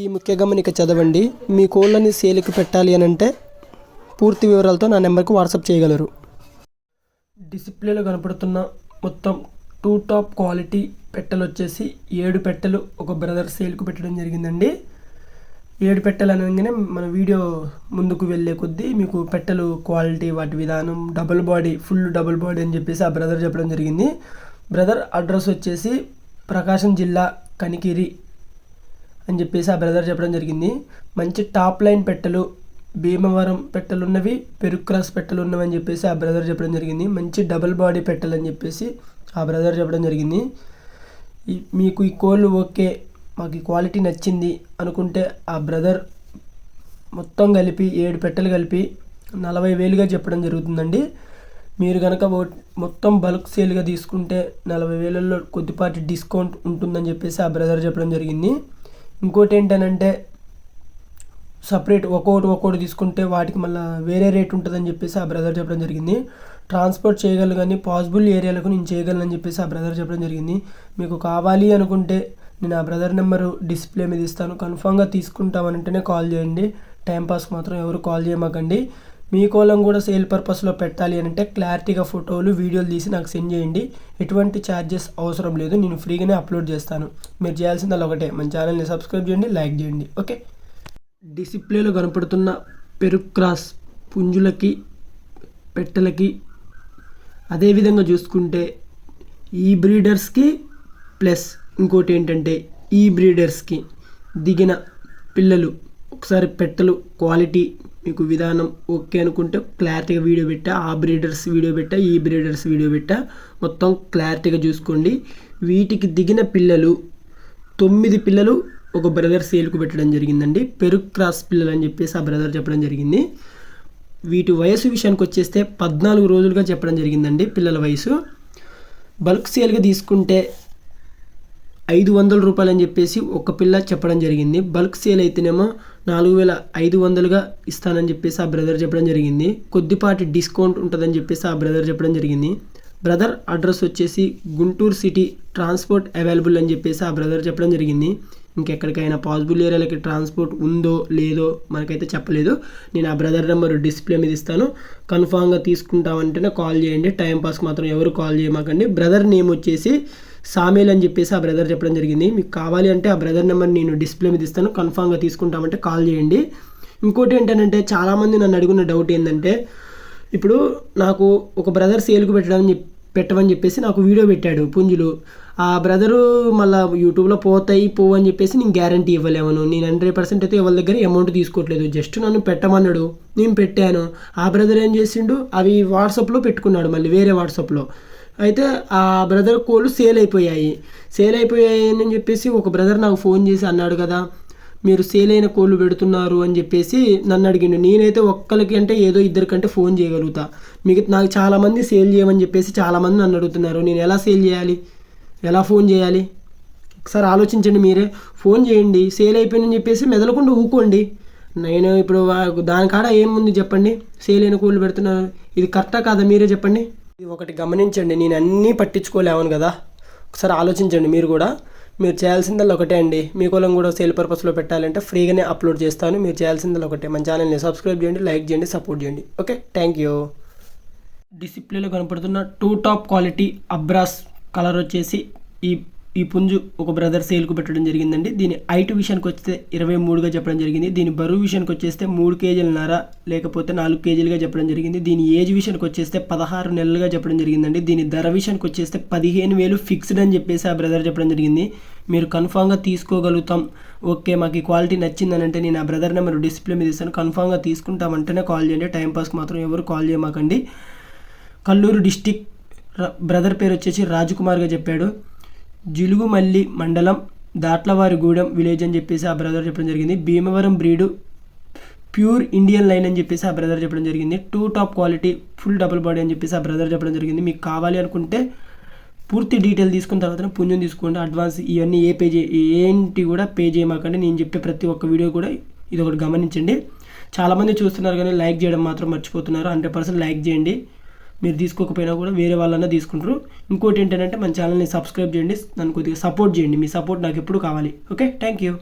ఈ ముఖ్య గమనిక చదవండి. మీ కోళ్ళని సేల్కి పెట్టాలి అని అంటే పూర్తి వివరాలతో నా నెంబర్కి వాట్సాప్ చేయగలరు. డిస్ప్లేలో కనపడుతున్న మొత్తం టూ టాప్ క్వాలిటీ పెట్టెలు వచ్చేసి ఏడు పెట్టెలు ఒక బ్రదర్ సేల్కు పెట్టడం జరిగిందండి. ఏడు పెట్టెలు అనగానే మన వీడియో ముందుకు వెళ్ళే కొద్దీ మీకు పెట్టెలు క్వాలిటీ వాటి విధానం double body full double body అని చెప్పేసి ఆ బ్రదర్ చెప్పడం జరిగింది. బ్రదర్ అడ్రస్ వచ్చేసి ప్రకాశం జిల్లా కనికిరి అని చెప్పేసి ఆ బ్రదర్ చెప్పడం జరిగింది. మంచి టాప్ లైన్ పెట్టెలు భీమవరం పెట్టెలు ఉన్నవి పెరుగు పెట్టెలు ఉన్నవి అని చెప్పేసి ఆ బ్రదర్ చెప్పడం జరిగింది. మంచి డబుల్ బాడీ పెట్టెలు అని చెప్పేసి ఆ బ్రదర్ చెప్పడం జరిగింది. మీకు ఈ కోళ్ళు ఓకే మాకు ఈ క్వాలిటీ నచ్చింది అనుకుంటే ఆ బ్రదర్ మొత్తం కలిపి ఏడు పెట్టెలు కలిపి నలభై వేలుగా చెప్పడం జరుగుతుందండి. మీరు కనుక మొత్తం బల్క్ సేల్గా తీసుకుంటే నలభై వేలలో కొద్దిపాటి డిస్కౌంట్ ఉంటుందని చెప్పేసి ఆ బ్రదర్ చెప్పడం జరిగింది. ఇంకోటి ఏంటనంటే సపరేట్ ఒక్కొక్కటి ఒక్కొక్కటి తీసుకుంటే వాటికి మళ్ళీ వేరే రేట్ ఉంటుందని చెప్పేసి ఆ బ్రదర్ చెప్పడం జరిగింది. ట్రాన్స్పోర్ట్ చేయగలను కానీ పాసిబుల్ ఏరియాలకు నేను చేయగలను అని చెప్పేసి ఆ బ్రదర్ చెప్పడం జరిగింది. మీకు కావాలి అనుకుంటే నేను ఆ బ్రదర్ నెంబరు డిస్ప్లే మీద ఇస్తాను. కన్ఫామ్గా తీసుకుంటామనంటేనే కాల్ చేయండి. టైంపాస్ మాత్రం ఎవరు కాల్ చేయమాకండి. మీ కోలం కూడా సేల్ పర్పస్లో పెట్టాలి అని అంటే క్లారిటీగా ఫోటోలు వీడియోలు తీసి నాకు సెండ్ చేయండి. ఎటువంటి ఛార్జెస్ అవసరం లేదు. నేను ఫ్రీగానే అప్లోడ్ చేస్తాను. మీరు చేయాల్సింది అలా ఒకటే. మన ఛానల్ని సబ్స్క్రైబ్ చేయండి లైక్ చేయండి. ఓకే? డిసిప్లేలో కనపడుతున్న పెరుక్రాస్ పుంజులకి పెట్టెలకి అదేవిధంగా చూసుకుంటే ఈ బ్రీడర్స్కి ప్లస్ ఇంకోటి ఏంటంటే ఈ బ్రీడర్స్కి దిగిన పిల్లలు ఒకసారి పెట్టెలు క్వాలిటీ మీకు విధానం ఓకే అనుకుంటే క్లారిటీగా వీడియో పెట్టా ఆ బ్రీడర్స్ వీడియో పెట్టా ఈ బ్రీడర్స్ వీడియో పెట్టా. మొత్తం క్లారిటీగా చూసుకోండి. వీటికి దిగిన పిల్లలు తొమ్మిది పిల్లలు ఒక బ్రదర్ సేల్కు పెట్టడం జరిగిందండి. పెరుగు క్రాస్ పిల్లలు అని చెప్పేసి ఆ బ్రదర్ చెప్పడం జరిగింది. వీటి వయసు విషయానికి వచ్చేస్తే పద్నాలుగు రోజులుగా చెప్పడం జరిగిందండి పిల్లల వయసు. బల్క్ సేల్గా తీసుకుంటే ఐదు వందల రూపాయలు అని చెప్పేసి ఒక పిల్ల చెప్పడం జరిగింది. బల్క్ సేల్ అయితేనేమో నాలుగు వేల ఐదు వందలుగా ఇస్తానని చెప్పేసి ఆ బ్రదర్ చెప్పడం జరిగింది. కొద్దిపాటి డిస్కౌంట్ ఉంటుందని చెప్పేసి ఆ బ్రదర్ చెప్పడం జరిగింది. బ్రదర్ అడ్రస్ వచ్చేసి గుంటూరు సిటీ ట్రాన్స్పోర్ట్ అవైలబుల్ అని చెప్పేసి ఆ బ్రదర్ చెప్పడం జరిగింది. ఇంకెక్కడికైనా పాసిబుల్ ఏరియాలకి ట్రాన్స్పోర్ట్ ఉందో లేదో మనకైతే చెప్పలేదు. నేను ఆ బ్రదర్ నెంబర్ డిస్ప్లే మీద ఇస్తాను. కన్ఫామ్గా తీసుకుంటామంటేనే కాల్ చేయండి. టైంపాస్కి మాత్రం ఎవరు కాల్ చేయమాకండి. బ్రదర్ నేమ్ వచ్చేసి సామేల్ అని చెప్పేసి ఆ బ్రదర్ చెప్పడం జరిగింది. మీకు కావాలి అంటే ఆ బ్రదర్ నెంబర్ నేను డిస్ప్లే మీద ఇస్తాను. కన్ఫామ్గా తీసుకుంటామంటే కాల్ చేయండి. ఇంకోటి ఏంటంటే చాలామంది నన్ను అడుగున్న డౌట్ ఏంటంటే ఇప్పుడు నాకు ఒక బ్రదర్ సేల్కు పెట్టడం పెట్టమని చెప్పేసి నాకు వీడియో పెట్టాడు పుంజులు. ఆ బ్రదరు మళ్ళీ యూట్యూబ్లో పోతాయి పోవు అని చెప్పేసి నేను గ్యారంటీ ఇవ్వలేమను. నేను హండ్రెడ్ పర్సెంట్ అయితే ఎవరి దగ్గర అమౌంట్ తీసుకోవట్లేదు. జస్ట్ నన్ను పెట్టమన్నాడు. నేను పెట్టాను. ఆ బ్రదర్ ఏం చేసిండు? అవి వాట్సాప్లో పెట్టుకున్నాడు మళ్ళీ వేరే వాట్సాప్లో. అయితే ఆ బ్రదర్ కోళ్ళు సేల్ అయిపోయాయి. సేల్ అయిపోయాయి అని చెప్పేసి ఒక బ్రదర్ నాకు ఫోన్ చేసి అన్నాడు కదా మీరు సేల్ అయిన కోళ్ళు పెడుతున్నారు అని చెప్పేసి నన్ను అడిగిండు. నేనైతే ఒక్కరికి అంటే ఏదో ఇద్దరికంటే ఫోన్ చేయగలుగుతా. మిగతా నాకు చాలామంది సేల్ చేయమని చెప్పేసి చాలామంది నన్ను అడుగుతున్నారు. నేను ఎలా సేల్ చేయాలి? ఎలా ఫోన్ చేయాలి? ఒకసారి ఆలోచించండి మీరే. ఫోన్ చేయండి సేల్ అయిపోయిందని చెప్పేసి మెదలకుండా ఊకోండి. నేను ఇప్పుడు దాని కాడ ఏముంది చెప్పండి? సేల్ అయిన కూలు పెడుతున్నారు. ఇది కరెక్టా కాదా మీరే చెప్పండి? ఇది ఒకటి గమనించండి నేను అన్నీ పట్టించుకోలేవను కదా. ఒకసారి ఆలోచించండి మీరు కూడా. మీరు చేయాల్సిందల్లా ఒకటే అండి. మీ కోసం కూడా సేల్ పర్పస్లో పెట్టాలంటే ఫ్రీగానే అప్లోడ్ చేస్తాను. మీరు చేయాల్సిందల్లా ఒకటే. మన ఛానల్ని సబ్స్క్రైబ్ చేయండి లైక్ చేయండి సపోర్ట్ చేయండి. ఓకే? Thank you. డిసిప్లిన్లో కనపడుతున్న టూ టాప్ క్వాలిటీ అబ్రాస్ కలర్ వచ్చేసి ఈ ఈ పుంజు ఒక బ్రదర్ సేల్కు పెట్టడం జరిగిందండి. దీని హైట్ విషయానికి వస్తే ఇరవై మూడుగా చెప్పడం జరిగింది. దీని బరువు విషయానికి వచ్చేస్తే మూడు కేజీలన్నర లేకపోతే నాలుగు కేజీలుగా చెప్పడం జరిగింది. దీని ఏజ్ విషయానికి వచ్చేస్తే పదహారు నెలలుగా చెప్పడం జరిగిందండి. దీని ధర విషయానికి వచ్చేస్తే పదిహేను వేలు ఫిక్స్డ్ అని చెప్పేసి ఆ బ్రదర్ చెప్పడం జరిగింది. మీరు కన్ఫామ్గా తీసుకోగలుగుతాం. ఓకే మాకు ఈ క్వాలిటీ నచ్చిందని అంటే నేను ఆ బ్రదర్ నెంబర్ డిస్ప్లే మీద ఇస్తాను. కన్ఫామ్గా తీసుకుంటామంటేనే కాల్ చేయండి. టైంపాస్కి మాత్రం ఎవరు కాల్ చేయమాకండి. కల్లూరు డిస్టిక్ బ్రదర్ పేరు వచ్చేసి రాజకుమార్గా చెప్పాడు. జిలుగుమల్లి మండలం దాట్లవారిగూడెం విలేజ్ అని చెప్పేసి ఆ బ్రదర్ చెప్పడం జరిగింది. Bhimavaram breed pure Indian line అని చెప్పేసి ఆ బ్రదర్ చెప్పడం జరిగింది. Too top quality full double body అని చెప్పేసి ఆ బ్రదర్ చెప్పడం జరిగింది. మీకు కావాలి అనుకుంటే పూర్తి డీటెయిల్ తీసుకున్న తర్వాత పుణ్యం తీసుకోండి. అడ్వాన్స్ ఇవన్నీ ఏ పే ఏంటి కూడా పే చేయమాకండి. నేను చెప్పే ప్రతి ఒక్క వీడియో కూడా ఇది ఒకటి గమనించండి. చాలామంది చూస్తున్నారు కానీ లైక్ చేయడం మాత్రం మర్చిపోతున్నారు. హండ్రెడ్ పర్సెంట్ లైక్ చేయండి. మీరు తీసుకోకపోయినా కూడా వేరే వాళ్ళన్నా తీసుకుంటారు. ఇంకోటి ఏంటంటే మన ఛానల్ని సబ్స్క్రైబ్ చేయండి. నన్ను కొద్దిగా సపోర్ట్ చేయండి. మీ సపోర్ట్ నాకు ఎప్పుడు కావాలి. Okay thank you